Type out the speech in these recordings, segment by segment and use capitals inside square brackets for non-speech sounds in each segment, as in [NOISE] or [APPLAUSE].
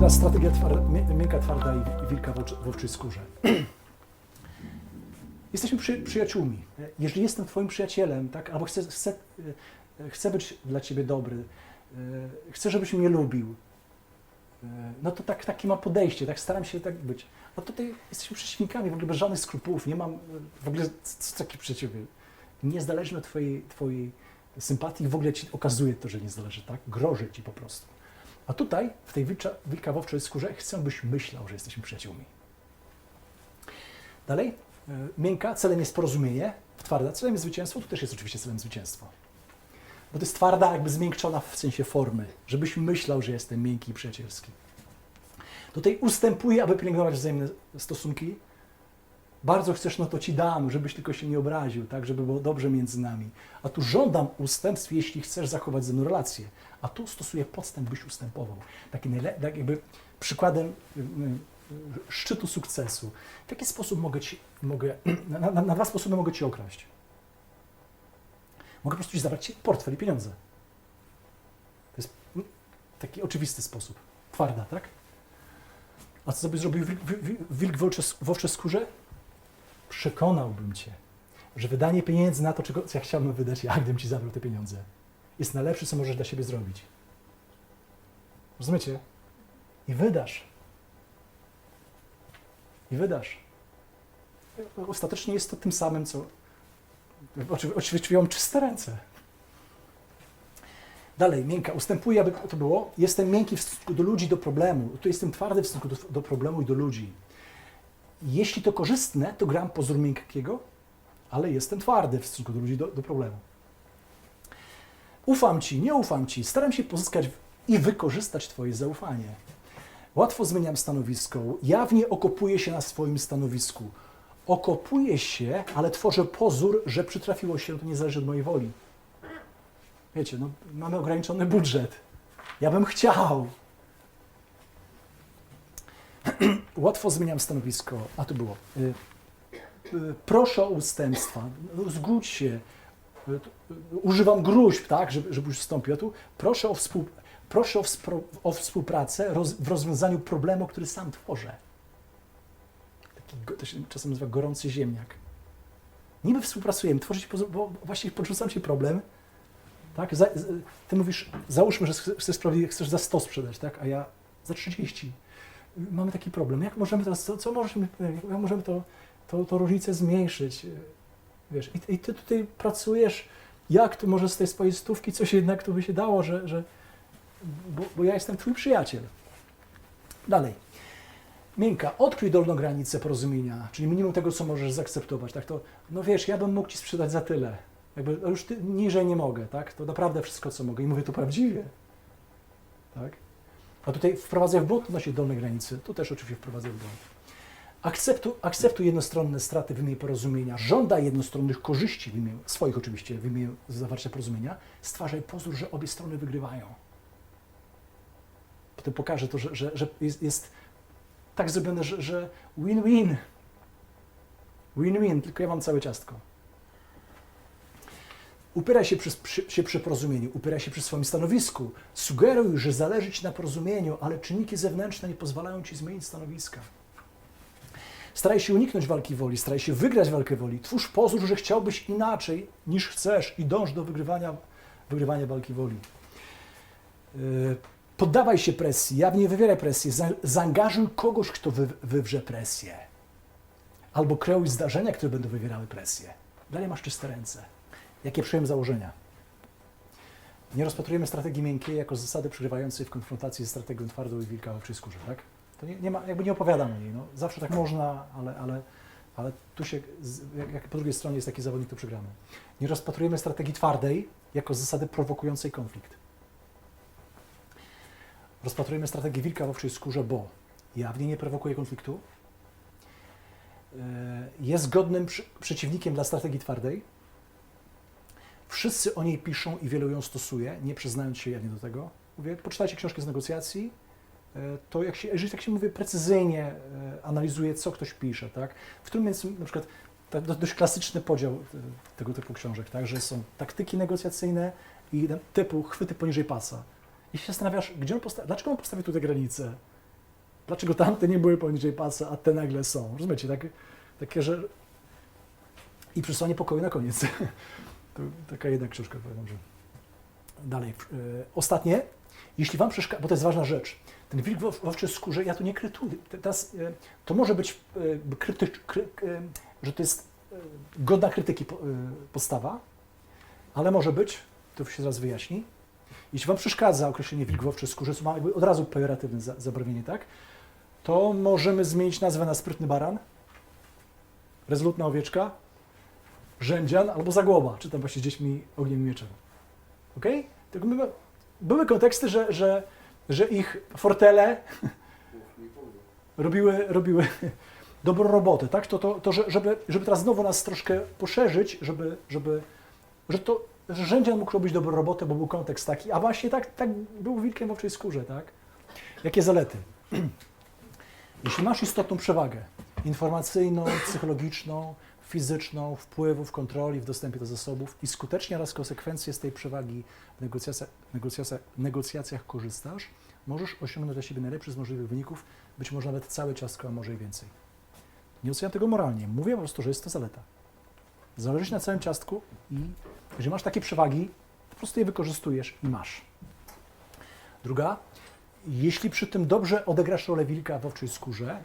Teraz strategia twarda, mię- miękka, twarda i wilka w, owczej skórze. [CLEARS THROAT] Jesteśmy przy, przyjaciółmi. Jeżeli jestem Twoim przyjacielem, tak, albo chcę, chcę, e, chcę być dla Ciebie dobry, e, chcę, żebyś mnie lubił, e, no to tak, takie mam podejście, tak staram się tak być. A tutaj jesteśmy przeciwnikami, w ogóle bez żadnych skrupułów, nie mam, w ogóle co co taki przeciwny. Niezależnie od twojej, twojej sympatii, w ogóle Ci okazuje to, że nie zależy, tak? Grożę Ci po prostu. A tutaj, w tej wilcza, wilka w owczej skórze, chcę, byś myślał, że jesteśmy przyjaciółmi. Dalej, e, miękka, celem jest porozumienie, twarda, celem jest zwycięstwo, tu też jest oczywiście celem zwycięstwo. Bo to jest twarda, jakby zmiękczona w sensie formy, żebyś myślał, że jestem miękki i przyjacielski. Tutaj ustępuję, aby pielęgnować wzajemne stosunki. Bardzo chcesz, no to ci dam, żebyś tylko się nie obraził, tak, żeby było dobrze między nami. A tu żądam ustępstw, jeśli chcesz zachować ze mną relację. A tu stosuję podstęp, byś ustępował. Taki tak jakby przykładem y, y, szczytu sukcesu. W jaki sposób mogę ci, mogę, [CLEARS THROAT] na, na, na dwa sposoby mogę ci okraść. Mogę po prostu ci zabrać ci portfel i pieniądze. To jest mm, taki oczywisty sposób. Twarda, tak? A co by zrobił wilk, wilk, wilk w owczej skórze? Przekonałbym cię, że wydanie pieniędzy na to, czego ja chciałbym wydać, ja gdybym ci zabrał te pieniądze, jest najlepsze, co możesz dla siebie zrobić. Rozumiecie? I wydasz. I wydasz. Ostatecznie jest to tym samym, co. Oczy- Oczywiście mam czyste ręce. Dalej, miękka. Ustępuję, aby to było. Jestem miękki w stosunku do ludzi, do problemu. Tu jestem twardy w stosunku do, do problemu i do ludzi. Jeśli to korzystne, to gram pozór miękkiego, ale jestem twardy w stosunku do ludzi, do, do problemu. Ufam ci, nie ufam ci. Staram się pozyskać i wykorzystać Twoje zaufanie. Łatwo zmieniam stanowisko, jawnie okopuję się na swoim stanowisku. Okopuję się, ale tworzę pozór, że przytrafiło się, to nie zależy od mojej woli. Wiecie, no, mamy ograniczony budżet. Ja bym chciał. [CLEARS THROAT] Łatwo zmieniam stanowisko, a tu było. Y, y, proszę o ustępstwa, no, zgódź się. Y, Używam gruźb, tak, żeby, żebyś ustąpił. A tu proszę o, współ, proszę o, wspro, o współpracę roz, w rozwiązaniu problemu, który sam tworzę. Taki, to się czasem nazywa gorący ziemniak. Niby współpracujemy, tworzyć, bo właśnie podrzucam ci problem, tak? Ty mówisz, załóżmy, że chcesz, sprawiedliwie, chcesz za 100 sprzedać, tak? A ja za 30. Mamy taki problem. Jak możemy to, co, co możemy, jak możemy to, to, to różnicę zmniejszyć? Wiesz, i, i ty tutaj pracujesz, jak tu może z tej swojej stówki coś jednak tu by się dało, że, że bo, bo ja jestem twój przyjaciel. Dalej. Miękka, odkryj dolną granicę porozumienia, czyli minimum tego, co możesz zaakceptować. Tak to, no wiesz, ja bym mógł ci sprzedać za tyle. Jakby już ty, niżej nie mogę, tak? To naprawdę wszystko, co mogę. I mówię to prawdziwie. Tak? A tutaj wprowadzę w błąd odnośnie dolnej granicy. Tu też oczywiście wprowadzę w błąd. Akceptu, akceptuj jednostronne straty w imię porozumienia, żądaj jednostronnych korzyści w imię, swoich oczywiście, w imię zawarcia porozumienia, stwarzaj pozór, że obie strony wygrywają. Potem pokażę to, że, że, że jest, jest tak zrobione, że win-win. Win-win, tylko ja mam całe ciastko. Upieraj się przy, przy, się przy porozumieniu, upieraj się przy swoim stanowisku. Sugeruj, że zależy Ci na porozumieniu, ale czynniki zewnętrzne nie pozwalają Ci zmienić stanowiska. Staraj się uniknąć walki woli, staraj się wygrać walkę woli. Twórz pozór, że chciałbyś inaczej niż chcesz i dąż do wygrywania, wygrywania walki woli. Yy, Poddawaj się presji, jawnie wywieraj presję, za, zaangażuj kogoś, kto wy, wywrze presję. Albo kreuj zdarzenia, które będą wywierały presję. Dalej masz czyste ręce. Jakie przyjąłem założenia? Nie rozpatrujemy strategii miękkiej jako zasady przegrywającej w konfrontacji ze strategią twardą i wilka przy skórze, tak? To nie, nie ma, jakby nie opowiadam o niej. No, zawsze tak można, ale, ale, ale tu się, jak, po drugiej stronie jest taki zawodnik, to przegramy. Nie rozpatrujemy strategii twardej jako zasady prowokującej konflikt. Rozpatrujemy strategię wilka w owczej skórze, bo jawnie nie prowokuje konfliktu, yy, jest godnym przeciwnikiem dla strategii twardej, Wszyscy o niej piszą i wielu ją stosuje, nie przyznając się jawnie do tego. Mówię, poczytajcie książkę z negocjacji, e, to jak się, jeżeli tak się mówię, precyzyjnie e, analizuje, co ktoś pisze, tak? W którym jest na przykład tak do- dość klasyczny podział e, tego typu książek, tak? Że są taktyki negocjacyjne i typu chwyty poniżej pasa. I się zastanawiasz, gdzie on dlaczego on postawił tu te granice? Dlaczego tamte nie były poniżej pasa, a te nagle są? Rozumiecie? Tak, takie, że... I przesłanie pokoju na koniec. [LAUGHS] to taka jedna książka, powiem, że... Dalej. e, Ostatnie. Jeśli Wam przeszkadza, bo to jest ważna rzecz, ten wilk w ow- w owczej skórze, ja tu nie krytuję. Te- Teraz, e, to może być e, krytycz, kry, że to jest godna krytyki po- postawa, ale może być, to się zaraz wyjaśni, jeśli Wam przeszkadza określenie wilk w owczej skórze, co ma jakby od razu pejoratywne za- zabarwienie, tak? To możemy zmienić nazwę na sprytny baran, rezolutna owieczka, rzędzian albo zagłoba, czy tam właśnie z dziećmi ogniem i mieczem. Ok? Tak były, konteksty, że, że, że ich fortele robiły, robiły [LAUGHS] dobrą robotę, tak? To, to, to że, żeby, żeby teraz znowu nas troszkę poszerzyć, żeby, żeby że to że rzędzian mógł robić dobrą robotę, bo był kontekst taki, a właśnie tak, tak był wilkiem w owczej skórze, tak? Jakie zalety? [CLEARS THROAT] Jeśli masz istotną przewagę informacyjną, psychologiczną, fizyczną, wpływów, kontroli w dostępie do zasobów i skutecznie oraz konsekwencje z tej przewagi w negocjacjach, negocjacjach, negocjacjach korzystasz, możesz osiągnąć dla siebie najlepszy z możliwych wyników, być może nawet całe ciastko, a może i więcej. Nie oceniam tego moralnie. Mówię po prostu, że jest to zaleta. Zależy na całym ciastku i jeżeli masz takie przewagi, po prostu je wykorzystujesz i masz. Druga, jeśli przy tym dobrze odegrasz rolę wilka w owczej skórze,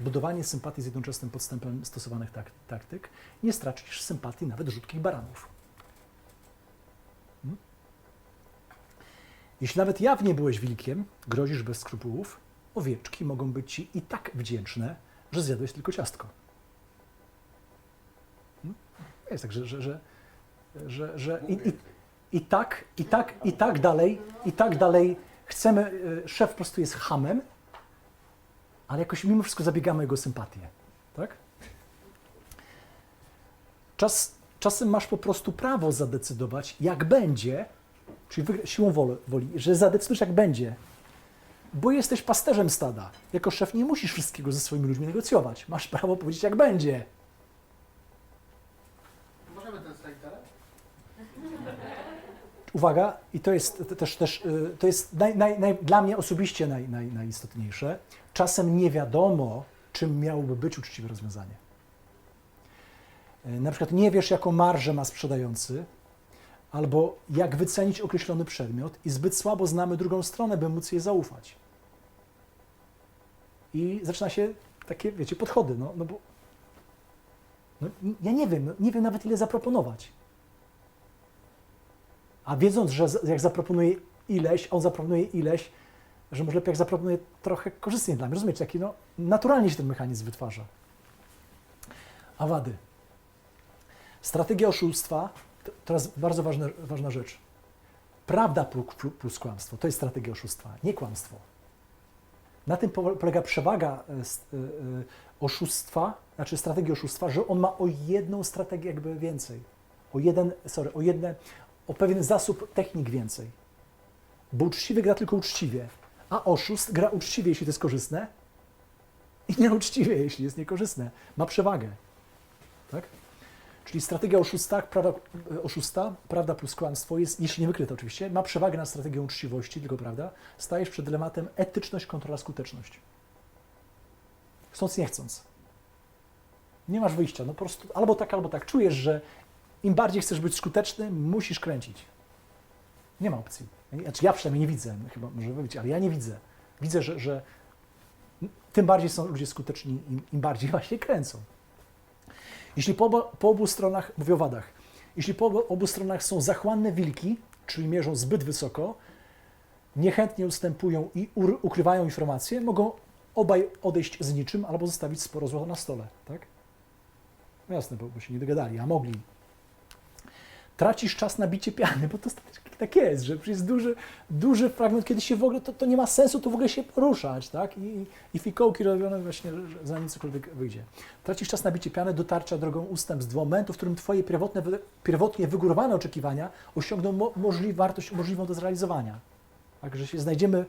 budowanie sympatii z jednoczesnym podstępem stosowanych tak, taktyk, nie stracisz sympatii nawet rzutkich baranów. Hmm? Jeśli nawet jawnie byłeś wilkiem, grozisz bez skrupułów, owieczki mogą być ci i tak wdzięczne, że zjadłeś tylko ciastko. Hmm? Jest tak, że, że, że, że, że i, i, i tak, i tak, i tak dalej, i tak dalej chcemy, y, szef po prostu jest hamem, ale jakoś mimo wszystko zabiegamy o jego sympatię, tak? Czas, czasem masz po prostu prawo zadecydować, jak będzie, czyli siłą woli, że zadecydujesz, jak będzie, bo jesteś pasterzem stada. Jako szef nie musisz wszystkiego ze swoimi ludźmi negocjować. Masz prawo powiedzieć, jak będzie. Możemy ten slajd dalej? Uwaga, i to jest te- też, też y, to jest naj, naj, naj, dla mnie osobiście naj, naj, najistotniejsze. Czasem nie wiadomo, czym miałoby być uczciwe rozwiązanie. Y, Na przykład nie wiesz, jaką marżę ma sprzedający, albo jak wycenić określony przedmiot i zbyt słabo znamy drugą stronę, by móc jej zaufać. I zaczyna się takie, wiecie, podchody, no, no bo no, ja nie wiem, no, nie wiem nawet ile zaproponować. A wiedząc, że jak zaproponuje ileś, on zaproponuje ileś, że może lepiej jak zaproponuje trochę korzystnie dla mnie. Rozumiecie, taki no, naturalnie się ten mechanizm wytwarza. A wady. Strategia oszustwa, to teraz bardzo ważna, ważna rzecz. Prawda plus, kłamstwo, to jest strategia oszustwa, nie kłamstwo. Na tym po- polega przewaga e, e, e, oszustwa, znaczy strategii oszustwa, że on ma o jedną strategię jakby więcej. O jeden, sorry, o jedne, o pewien zasób technik więcej. Bo uczciwy gra tylko uczciwie, a oszust gra uczciwie, jeśli to jest korzystne i [LAUGHS] nieuczciwie, jeśli jest niekorzystne. Ma przewagę. Tak? Czyli strategia oszusta, prawa, oszusta, prawda plus kłamstwo jest, jeśli nie wykryte oczywiście, ma przewagę nad strategią uczciwości, tylko prawda, stajesz przed dylematem etyczność kontra skuteczność. Chcąc, nie chcąc. Nie masz wyjścia, no po prostu albo tak, albo tak. Czujesz, że im bardziej chcesz być skuteczny, musisz kręcić. Nie ma opcji. Znaczy ja przynajmniej nie widzę, chyba może wy ale ja nie widzę. Widzę, że, że tym bardziej są ludzie skuteczni, im, im bardziej [LAUGHS] właśnie kręcą. Jeśli po, obo- po obu stronach, mówię o wadach, jeśli po obu- obu stronach są zachłanne wilki, czyli mierzą zbyt wysoko, niechętnie ustępują i ukrywają informacje, mogą obaj odejść z niczym albo zostawić sporo złota na stole, tak? No Jasne, bo, bo się nie dogadali, a mogli. Tracisz czas na bicie piany, bo to tak- jest, że jest duży, duży fragment, kiedy się w ogóle, to, to nie ma sensu tu w ogóle się poruszać, tak? I, i fikołki robione właśnie, zanim cokolwiek wyjdzie. Tracisz czas na bicie piany, dotarcia drogą ustępstw do momentu, w którym twoje pierwotne, pierwotnie wygórowane oczekiwania osiągną mo, możli, wartość możliwą do zrealizowania. Tak, że się znajdziemy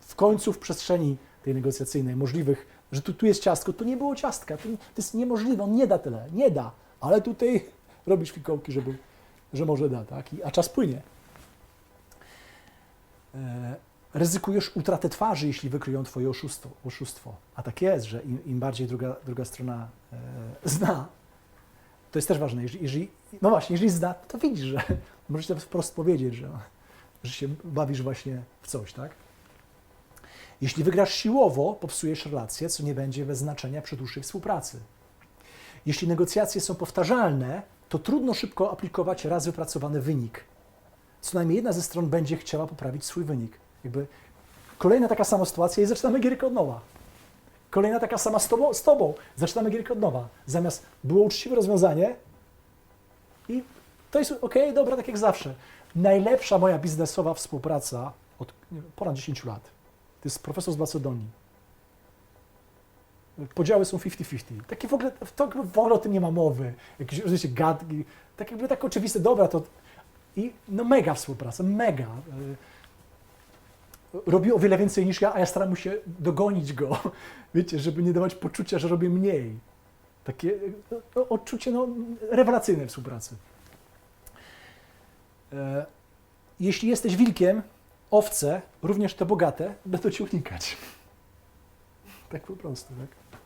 w końcu w przestrzeni tej negocjacyjnej możliwych, że tu, tu jest ciastko, to nie było ciastka, to, to jest niemożliwe, on nie da tyle, nie da, ale tutaj robisz fikołki, żeby, że może da, tak? I, a czas płynie. E, ryzykujesz utratę twarzy, jeśli wykryją twoje oszustwo. oszustwo. A tak jest, że im, im bardziej druga, druga strona e, zna, to jest też ważne. Jeżeli, jeżeli, no właśnie, jeżeli zna, to widzisz, że [LAUGHS] możesz to wprost powiedzieć, że, że się bawisz właśnie w coś, tak? Jeśli wygrasz siłowo, popsujesz relacje, co nie będzie bez znaczenia przy dłuższej współpracy. Jeśli negocjacje są powtarzalne, to trudno szybko aplikować raz wypracowany wynik. Co najmniej jedna ze stron będzie chciała poprawić swój wynik. Jakby kolejna taka sama sytuacja i zaczynamy gierkę od nowa. Kolejna taka sama z tobą, z tobą. zaczynamy gierkę od nowa. Zamiast było uczciwe rozwiązanie i to jest ok, dobra, tak jak zawsze. Najlepsza moja biznesowa współpraca od ponad 10 lat. To jest profesor z Macedonii. Podziały są 50-50. Takie w ogóle, to w ogóle o tym nie ma mowy. Jakieś oczywiście gadki, tak jakby tak oczywiste, dobra, to i no mega współpraca, mega. Y, Robi o wiele więcej niż ja, a ja staram się dogonić go, [LAUGHS] wiecie, żeby nie dawać poczucia, że robię mniej. Takie no, odczucie no, rewelacyjnej współpracy. E, Jeśli jesteś wilkiem, owce, również te bogate, będą cię unikać. Tak po prostu, tak?